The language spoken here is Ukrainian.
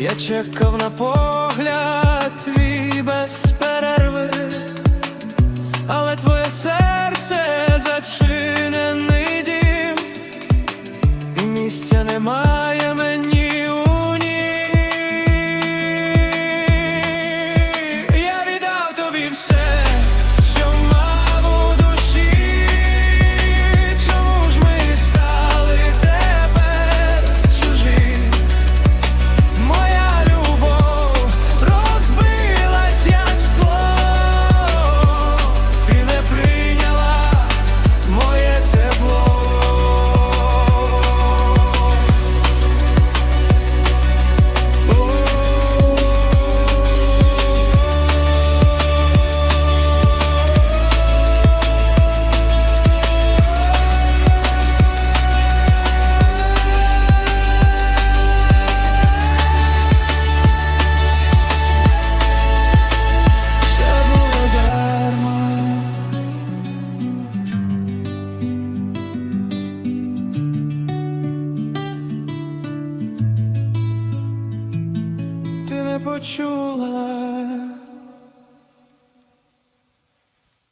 я чекав на погляд. почула.